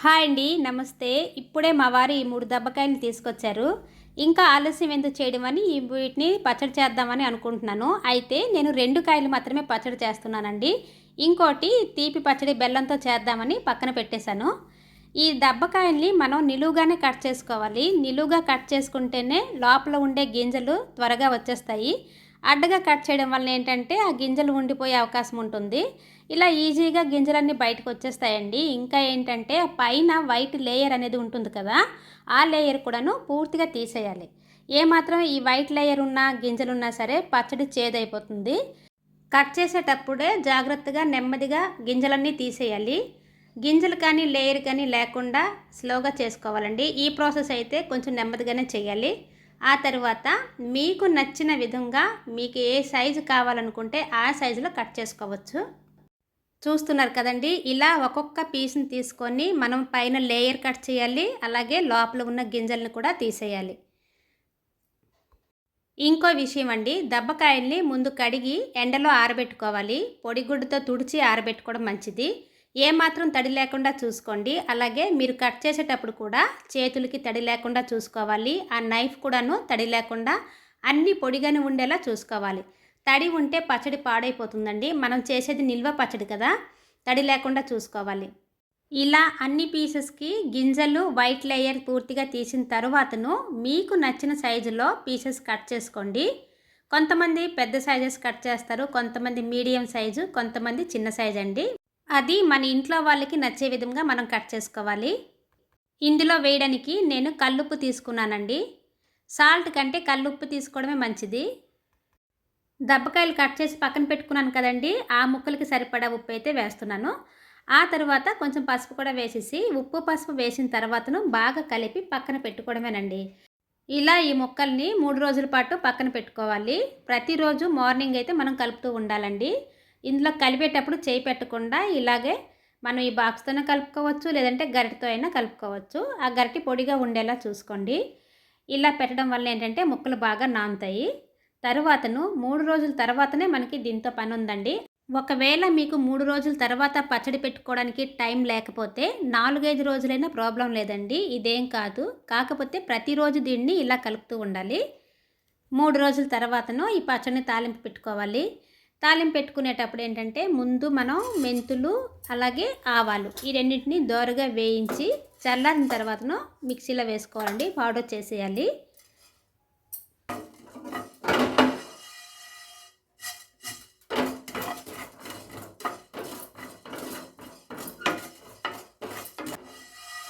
Hi అండి నమస్తే. ఇప్పుడే మా వారు ఈ మూడు దెబ్బకాయలు తీసుకొచ్చారు. ఇంకా ఆలస్యం ఎందుకు చేయడం అని ఈ వీటిని పచ్చడి చేద్దామని అనుకుంటున్నాను. అయితే నేను రెండు కాయలు మాత్రమే పచ్చడి చేస్తున్నానండి. ఇంకోటి తీపి పచ్చడి బెల్లంతో చేద్దామని పక్కన పెట్టేశాను. ఈ దెబ్బకాయల్ని మనం నిలువుగానే కట్ చేసుకోవాలి. నిలువుగా కట్ చేసుకుంటేనే లోపల ఉండే గింజలు త్వరగా వచ్చేస్తాయి. అడ్డగా కట్ చేయడం వల్ల ఏంటంటే ఆ గింజలు ఉండిపోయే అవకాశం ఉంటుంది. ఇలా ఈజీగా గింజలన్నీ బయటకు వచ్చేస్తాయండి. ఇంకా ఏంటంటే పైన వైట్ లేయర్ అనేది ఉంటుంది కదా ఆ లేయర్ కూడాను పూర్తిగా తీసేయాలి. ఏమాత్రం ఈ వైట్ లేయర్ ఉన్న గింజలు ఉన్నా సరే పచ్చడి చేదైపోతుంది. కట్ చేసేటప్పుడే జాగ్రత్తగా నెమ్మదిగా గింజలన్నీ తీసేయాలి. గింజలు కానీ లేయర్ కానీ లేకుండా స్లోగా చేసుకోవాలండి. ఈ ప్రాసెస్ అయితే కొంచెం నెమ్మదిగానే చేయాలి. ఆ తర్వాత మీకు నచ్చిన విధంగా మీకు ఏ సైజు కావాలనుకుంటే ఆ సైజులో కట్ చేసుకోవచ్చు. చూస్తున్నారు కదండి ఇలా ఒక్కొక్క పీస్ని తీసుకొని మనం పైన లేయర్ కట్ చేయాలి అలాగే లోపల ఉన్న గింజల్ని కూడా తీసేయాలి. ఇంకో విషయం అండి దెబ్బకాయల్ని ముందు కడిగి ఎండలో ఆరబెట్టుకోవాలి. పొడిగుడ్డుతో తుడిచి ఆరబెట్టుకోవడం మంచిది. ఏమాత్రం తడి లేకుండా చూసుకోండి. అలాగే మీరు కట్ చేసేటప్పుడు కూడా చేతులకి తడి లేకుండా చూసుకోవాలి. ఆ నైఫ్ కూడాను తడి లేకుండా అన్ని పొడిగానే ఉండేలా చూసుకోవాలి. తడి ఉంటే పచ్చడి పాడైపోతుందండి. మనం చేసేది నిల్వ పచ్చడి కదా తడి లేకుండా చూసుకోవాలి. ఇలా అన్ని పీసెస్కి గింజలు వైట్ లేయర్ పూర్తిగా తీసిన తర్వాతను మీకు నచ్చిన సైజులో పీసెస్ కట్ చేసుకోండి. కొంతమంది పెద్ద సైజెస్ కట్ చేస్తారు కొంతమంది మీడియం సైజు కొంతమంది చిన్న సైజ్ అండి అది మన ఇంట్లో వాళ్ళకి నచ్చే విధంగా మనం కట్ చేసుకోవాలి. ఇందులో వేయడానికి నేను కల్లుప్పు తీసుకున్నానండి. సాల్ట్ కంటే కల్లుప్పు తీసుకోవడమే మంచిది. దబ్బకాయలు కట్ చేసి పక్కన పెట్టుకున్నాను కదండి ఆ ముక్కలకి సరిపడా ఉప్పు అయితే వేస్తున్నాను. ఆ తర్వాత కొంచెం పసుపు కూడా వేసేసి ఉప్పు పసుపు వేసిన తర్వాతను బాగా కలిపి పక్కన పెట్టుకోవడమేనండి. ఇలా ఈ ముక్కల్ని మూడు రోజుల పాటు పక్కన పెట్టుకోవాలి. ప్రతిరోజు మార్నింగ్ అయితే మనం కలుపుతూ ఉండాలండి. ఇందులో కలిపేటప్పుడు చేయి పెట్టకుండా ఇలాగే మనం ఈ బాక్స్తోనే కలుపుకోవచ్చు లేదంటే గరిటతో అయినా కలుపుకోవచ్చు. ఆ గరిటి పొడిగా ఉండేలా చూసుకోండి. ఇలా పెట్టడం వల్ల ఏంటంటే ముక్కలు బాగా నానుతాయి. తరువాతను మూడు రోజుల తర్వాతనే మనకి దీంతో పని ఉందండి. ఒకవేళ మీకు మూడు రోజుల తర్వాత పచ్చడి పెట్టుకోవడానికి టైం లేకపోతే నాలుగైదు రోజులైనా ప్రాబ్లం లేదండి. ఇదేం కాదు. కాకపోతే ప్రతిరోజు దీన్ని ఇలా కలుపుతూ ఉండాలి. మూడు రోజుల తర్వాతను ఈ పచ్చడిని తాలింపు పెట్టుకోవాలి. తాలింపు పెట్టుకునేటప్పుడు ఏంటంటే ముందు మనం మెంతులు అలాగే ఆవాలు ఈ రెండింటిని దోరగా వేయించి చల్లారిన తర్వాతను మిక్సీలో వేసుకోవాలండి పౌడర్ చేసేయాలి.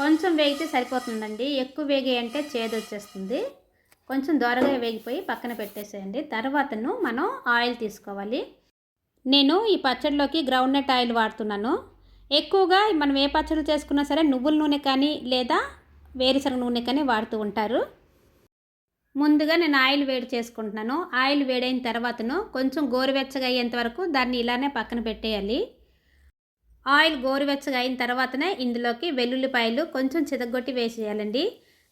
కొంచెం వేగితే సరిపోతుందండి. ఎక్కువ వేగి అంటే చేదు వచ్చేస్తుంది కొంచెం దోరగా వేగిపోయి పక్కన పెట్టేసేయండి. తర్వాతను మనం ఆయిల్ తీసుకోవాలి. నేను ఈ పచ్చడిలోకి గ్రౌండ్ నట్ ఆయిల్ వాడుతున్నాను. ఎక్కువగా మనం ఏ పచ్చడి చేసుకున్నా సరే నువ్వుల నూనె కానీ లేదా వేరుశనగ నూనె కానీ వాడుతూ ఉంటారు. ముందుగా నేను ఆయిల్ వేడి చేసుకుంటున్నాను. ఆయిల్ వేడైన తర్వాతను కొంచెం గోరువెచ్చగా అయ్యేంత వరకు దాన్ని ఇలానే పక్కన పెట్టేయాలి. ఆయిల్ గోరువెచ్చగా అయిన తర్వాతనే ఇందులోకి వెల్లుల్లిపాయలు కొంచెం చితగొట్టి వేసేయాలండి.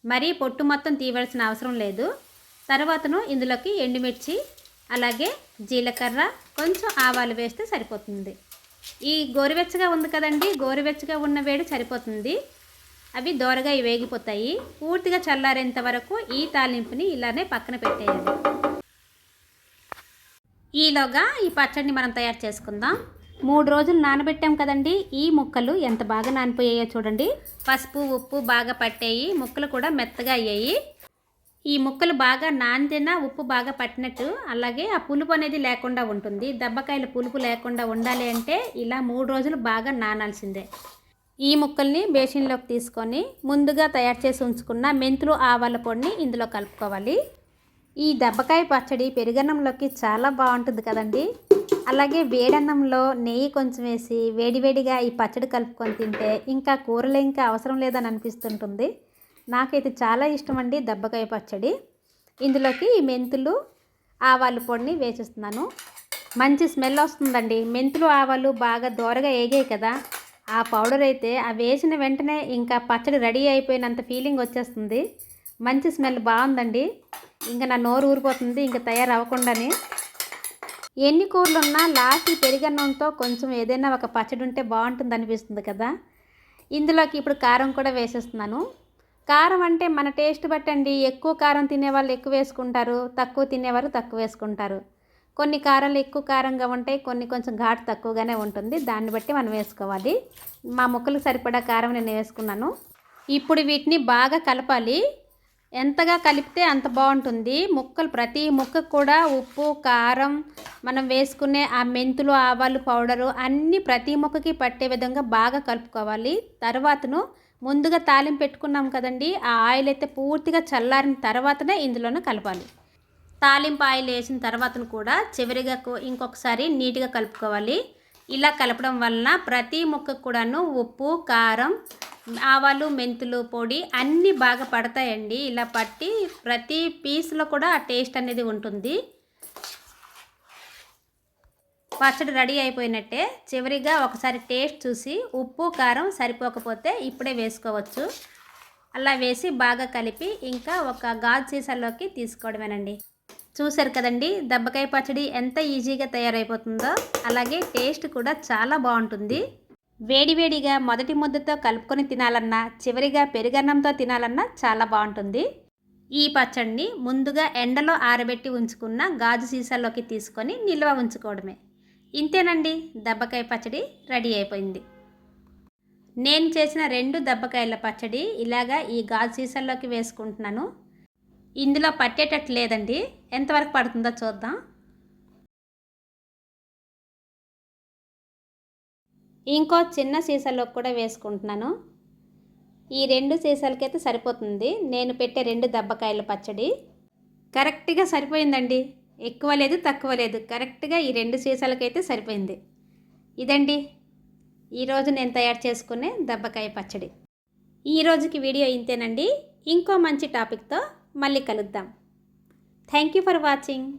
మరీ పొట్టు మొత్తం తీయవలసిన అవసరం లేదు. తర్వాతను ఇందులోకి ఎండుమిర్చి అలాగే జీలకర్ర కొంచెం ఆవాలు వేస్తే సరిపోతుంది. ఈ గోరువెచ్చగా ఉంది కదండి గోరువెచ్చగా ఉన్న వేడి సరిపోతుంది. అవి దోరగా వేగిపోతాయి. పూర్తిగా చల్లారేంత వరకు ఈ తాలింపుని ఇలానే పక్కన పెట్టేయాలి. ఈలోగా ఈ పచ్చడిని మనం తయారు చేసుకుందాం. మూడు రోజులు నానబెట్టాం కదండి. ఈ ముక్కలు ఎంత బాగా నానిపోయాయో చూడండి. పసుపు ఉప్పు బాగా పట్టాయి. ముక్కలు కూడా మెత్తగా అయ్యాయి. ఈ ముక్కలు బాగా నాందిన ఉప్పు బాగా పట్టినట్టు. అలాగే ఆ పులుపు అనేది లేకుండా ఉంటుంది. దెబ్బకాయల పులుపు లేకుండా ఉండాలి అంటే ఇలా మూడు రోజులు బాగా నానాల్సిందే. ఈ ముక్కల్ని బేసిన్లోకి తీసుకొని ముందుగా తయారు చేసి ఉంచుకున్న మెంతులు ఆవాల పొడిని ఇందులో కలుపుకోవాలి. ఈ దెబ్బకాయ పచ్చడి పెరుగన్నంలోకి చాలా బాగుంటుంది కదండి. అలాగే వేడన్నంలో నెయ్యి కొంచెం వేసి వేడివేడిగా ఈ పచ్చడి కలుపుకొని తింటే ఇంకా కూరలు ఇంకా అవసరం లేదని అనిపిస్తుంటుంది. నాకైతే చాలా ఇష్టం అండి దెబ్బకాయ పచ్చడి. ఇందులోకి ఈ మెంతులు ఆవాలు పొడిని వేసిస్తున్నాను. మంచి స్మెల్ వస్తుందండి. మెంతులు ఆవాలు బాగా దోరగా ఏగాయి కదా. ఆ పౌడర్ అయితే ఆ వేసిన వెంటనే ఇంకా పచ్చడి రెడీ అయిపోయినంత ఫీలింగ్ వచ్చేస్తుంది. మంచి స్మెల్ బాగుందండి. ఇంకా నా నోరు ఊరిపోతుంది ఇంకా తయారు అవ్వకుండానే ఎన్ని కూరలు ఉన్నా లాస్ట్ పెరిగన్నంతో కొంచెం ఏదైనా ఒక పచ్చడి ఉంటే బాగుంటుంది అనిపిస్తుంది కదా. ఇందులోకి ఇప్పుడు కారం కూడా వేసేస్తున్నాను. కారం అంటే మన టేస్ట్ బట్టండి ఎక్కువ కారం తినేవాళ్ళు ఎక్కువ వేసుకుంటారు తక్కువ తినేవారు తక్కువ వేసుకుంటారు. కొన్ని కారాలు ఎక్కువ కారంగా ఉంటాయి కొన్ని కొంచెం ఘాటు తక్కువగానే ఉంటుంది. దాన్ని బట్టి మనం వేసుకోవాలి. మా ముక్కలకు సరిపడా కారం నేను వేసుకున్నాను. ఇప్పుడు వీటిని బాగా కలపాలి. ఎంతగా కలిపితే అంత బాగుంటుంది. ముక్కలు ప్రతి ముక్కకు కూడా ఉప్పు కారం మనం వేసుకునే ఆ మెంతులు ఆవాలు పౌడరు అన్నీ ప్రతి ముక్కకి పట్టే విధంగా బాగా కలుపుకోవాలి. తర్వాతను ముందుగా తాలింపు పెట్టుకున్నాం కదండి ఆ ఆయిల్ అయితే పూర్తిగా చల్లారిన తర్వాతనే ఇందులోనే కలపాలి. తాలింపు ఆయిల్ వేసిన తర్వాతను కూడా చివరిగా ఇంకొకసారి నీట్గా కలుపుకోవాలి. ఇలా కలపడం వలన ప్రతి ముక్కకు కూడాను ఉప్పు కారం ఆవాలు మెంతులు పొడి అన్నీ బాగా పడతాయండి. ఇలా పట్టి ప్రతి పీస్లో కూడా ఆ టేస్ట్ అనేది ఉంటుంది. పచ్చడి రెడీ అయిపోయినట్టే చివరిగా ఒకసారి టేస్ట్ చూసి ఉప్పు కారం సరిపోకపోతే ఇప్పుడే వేసుకోవచ్చు. అలా వేసి బాగా కలిపి ఇంకా ఒక గాజు సీసాలోకి తీసుకోవడమేనండి. చూశారు కదండి దెబ్బకాయ పచ్చడి ఎంత ఈజీగా తయారైపోతుందో. అలాగే టేస్ట్ కూడా చాలా బాగుంటుంది. వేడివేడిగా మొదటి ముద్దతో కలుపుకొని తినాలన్నా చివరిగా పెరుగన్నంతో తినాలన్నా చాలా బాగుంటుంది. ఈ పచ్చడిని ముందుగా ఎండలో ఆరబెట్టి ఉంచుకున్న గాజు సీసాలోకి తీసుకొని నిల్వ ఉంచుకోవడమే. ఇంతేనండి దెబ్బకాయ పచ్చడి రెడీ అయిపోయింది. నేను చేసిన రెండు దెబ్బకాయల పచ్చడి ఇలాగా ఈ గాజు సీసాల్లోకి వేసుకుంటున్నాను. ఇందులో పట్టేటట్టు లేదండి. ఎంతవరకు పడుతుందో చూద్దాం. ఇంకో చిన్న సీసాలోకి కూడా వేసుకుంటున్నాను. ఈ రెండు సీసాలకైతే సరిపోతుంది. నేను పెట్టే రెండు దెబ్బకాయల పచ్చడి. కరెక్ట్గా సరిపోయిందండి. ఎక్కువ లేదు తక్కువ లేదు. కరెక్ట్గా ఈ రెండు సీసాలకైతే సరిపోయింది. ఇదండి. ఈరోజు నేను తయారు చేసుకునే దెబ్బకాయ పచ్చడి. ఈ రోజుకి వీడియో ఇంతేనండి. ఇంకో మంచి టాపిక్తో మళ్ళీ కలుద్దాం. Thank you for watching.